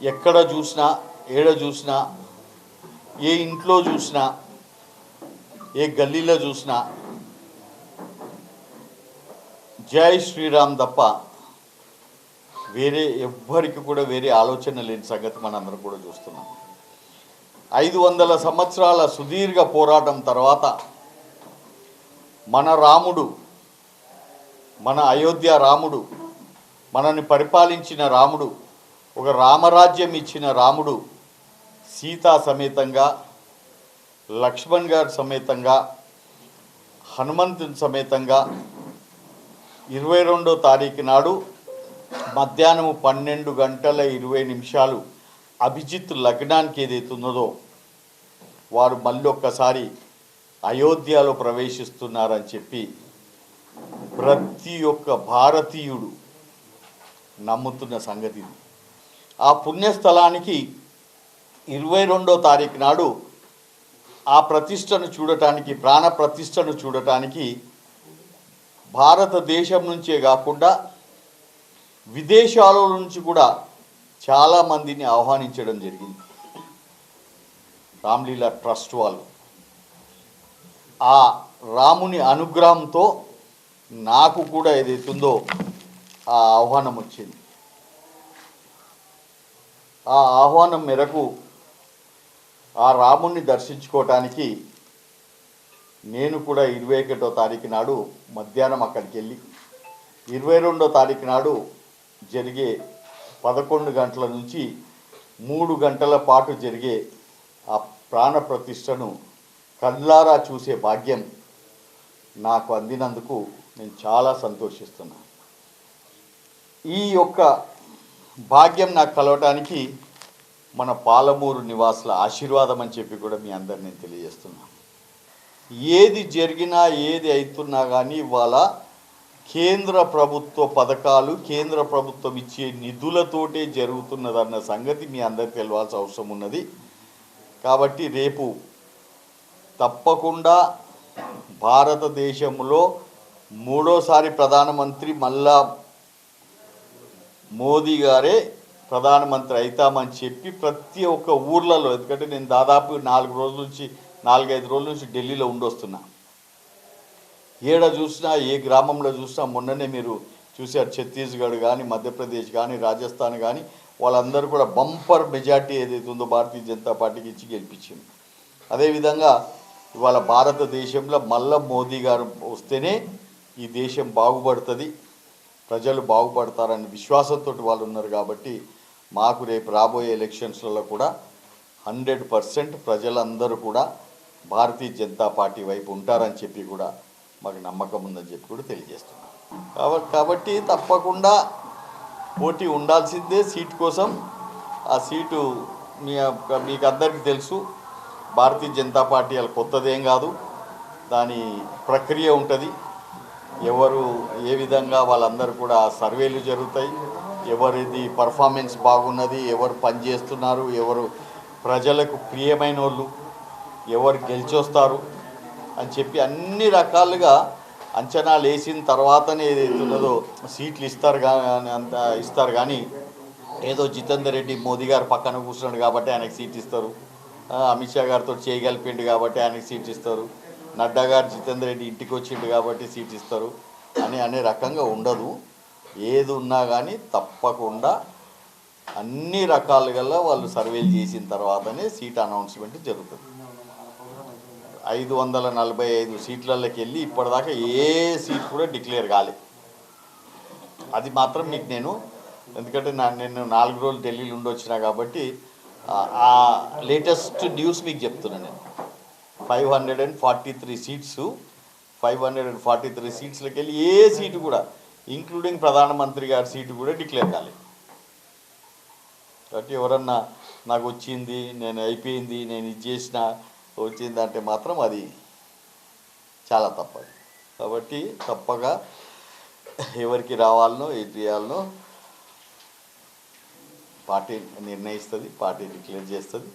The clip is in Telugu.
ఎక్కడ చూసినా ఏడ చూసినా ఏ ఇంట్లో చూసినా ఏ గల్లీలో చూసినా జై శ్రీరామ్ తప్ప వేరే ఎవ్వరికి కూడా వేరే ఆలోచన లేని సంగతి మనందరం కూడా చూస్తున్నాం. ఐదు వందల సంవత్సరాల సుదీర్ఘ పోరాటం తర్వాత మన రాముడు మన అయోధ్య రాముడు మనని పరిపాలించిన రాముడు ఒక రామరాజ్యం ఇచ్చిన రాముడు సీతా సమేతంగా లక్ష్మణ్ గారి సమేతంగా హనుమంతుని సమేతంగా ఇరవై రెండో తారీఖు నాడు మధ్యాహ్నం పన్నెండు గంటల ఇరవై నిమిషాలు అభిజిత్ లగ్నానికి ఏదైతే ఉన్నదో వారు మళ్ళీ ఒక్కసారి అయోధ్యలో ప్రవేశిస్తున్నారని చెప్పి ప్రతి ఒక్క భారతీయుడు నమ్ముతున్న సంగతి ఇది. ఆ పుణ్యస్థలానికి ఇరవై రెండో తారీఖు నాడు ఆ ప్రతిష్టను చూడటానికి ప్రాణ ప్రతిష్టను చూడటానికి భారతదేశం నుంచే కాకుండా విదేశాల నుంచి కూడా చాలామందిని ఆహ్వానించడం జరిగింది. రామ్లీలా ట్రస్ట్ వాళ్ళు. ఆ రాముని అనుగ్రహంతో నాకు కూడా ఏదైతుందో ఆ ఆహ్వానం వచ్చింది. ఆ ఆహ్వానం మేరకు ఆ రాముణ్ణి దర్శించుకోవటానికి నేను కూడా ఇరవై ఒకటో తారీఖు నాడు మధ్యాహ్నం అక్కడికి వెళ్ళి ఇరవై రెండో తారీఖు నాడు జరిగే పదకొండు గంటల నుంచి మూడు గంటల పాటు జరిగే ఆ ప్రాణ ప్రతిష్టను కళ్ళారా చూసే భాగ్యం నాకు అందినందుకు నేను చాలా సంతోషిస్తున్నాను. ఈ యొక్క భాగ్యం నాకు కలవటానికి మన పాలమూరు నివాసుల ఆశీర్వాదం అని చెప్పి కూడా మీ అందరు నేను తెలియజేస్తున్నాను ఏది జరిగినా ఏది అవుతున్నా కానీ ఇవాళ కేంద్ర ప్రభుత్వ పథకాలు కేంద్ర ప్రభుత్వం ఇచ్చే నిధులతోటే జరుగుతున్నదన్న సంగతి మీ అందరికి తెలియాల్సిన అవసరం ఉన్నది. కాబట్టి రేపు తప్పకుండా భారతదేశంలో మూడోసారి ప్రధానమంత్రి మళ్ళా మోదీ గారే ప్రధానమంత్రి అవుతామని చెప్పి ప్రతి ఒక్క ఊర్లలో ఎందుకంటే నేను దాదాపు నాలుగు రోజుల నుంచి నాలుగైదు రోజుల నుంచి ఢిల్లీలో ఉండొస్తున్నా. ఏడ చూసినా ఏ గ్రామంలో చూసినా మొన్ననే మీరు చూశారు ఛత్తీస్గఢ్ కానీ మధ్యప్రదేశ్ కానీ రాజస్థాన్ కానీ వాళ్ళందరూ కూడా బంపర్ మెజార్టీ ఏదైతే ఉందో భారతీయ జనతా పార్టీకి ఇచ్చి గెలిపించింది. అదేవిధంగా ఇవాళ భారతదేశంలో మళ్ళా మోదీ గారు వస్తేనే ఈ దేశం బాగుపడుతుంది. ప్రజలు బాగుపడతారని విశ్వాసంతో వాళ్ళు ఉన్నారు కాబట్టి మాకు రేపు రాబోయే ఎలక్షన్స్లలో కూడా హండ్రెడ్ పర్సెంట్ ప్రజలందరూ కూడా భారతీయ జనతా పార్టీ వైపు ఉంటారని చెప్పి కూడా మాకు నమ్మకం ఉందని చెప్పి కూడా తెలియజేస్తున్నాం. కాబట్టి కాబట్టి తప్పకుండా పోటీ ఉండాల్సిందే సీట్ కోసం. ఆ సీటు మీ మీకు అందరికీ తెలుసు. భారతీయ జనతా పార్టీ వాళ్ళు కొత్తదేం కాదు. దాని ప్రక్రియ ఉంటుంది. ఎవరు ఏ విధంగా వాళ్ళందరూ కూడా సర్వేలు జరుగుతాయి ఎవరిది పర్ఫార్మెన్స్ బాగున్నది ఎవరు పనిచేస్తున్నారు ఎవరు ప్రజలకు ప్రియమైన వాళ్ళు ఎవరు గెలిచొస్తారు అని చెప్పి అన్ని రకాలుగా అంచనాలు వేసిన తర్వాతనే ఏదైతే ఉన్నదో సీట్లు ఇస్తారు కానీ అంత ఇస్తారు కానీ ఏదో జితేందర్ రెడ్డి మోదీ గారు పక్కన కూర్చున్నాడు కాబట్టి ఆయనకు సీట్ ఇస్తారు. అమిత్ షా గారితో చేయగలిపిండు కాబట్టి ఆయనకు సీట్ ఇస్తారు. నడ్డా గారు జితేందర్ రెడ్డి ఇంటికి వచ్చిండు కాబట్టి సీట్ ఇస్తారు అని అనే రకంగా ఉండదు. ఏది ఉన్నా కానీ తప్పకుండా అన్ని రకాలుగా వాళ్ళు సర్వేలు చేసిన తర్వాతనే సీట్ అనౌన్స్మెంట్ జరుగుతుంది. ఐదు వందల నలభై ఐదు సీట్లలోకి వెళ్ళి ఇప్పటిదాకా ఏ సీట్ కూడా డిక్లేర్ కాలేదు అది మాత్రం మీకు నేను ఎందుకంటే నా నేను నాలుగు రోజులు ఢిల్లీలో ఉండొచ్చినా కాబట్టి ఆ లేటెస్ట్ న్యూస్ మీకు చెప్తున్నాను నేను. Five hundred and forty three seats five hundred and forty three సీట్స్లోకి వెళ్ళి ఏ సీటు కూడా ఇంక్లూడింగ్ ప్రధానమంత్రి గారి సీటు కూడా డిక్లేర్ కాలేదు. కాబట్టి ఎవరన్నా నాకు వచ్చింది నేను అయిపోయింది నేను ఇది చేసిన వచ్చింది అంటే మాత్రం అది చాలా తప్పదు. కాబట్టి తప్పగా ఎవరికి రావాలనో ఏది చేయాలనో పార్టీ నిర్ణయిస్తుంది పార్టీ డిక్లేర్ చేస్తుంది.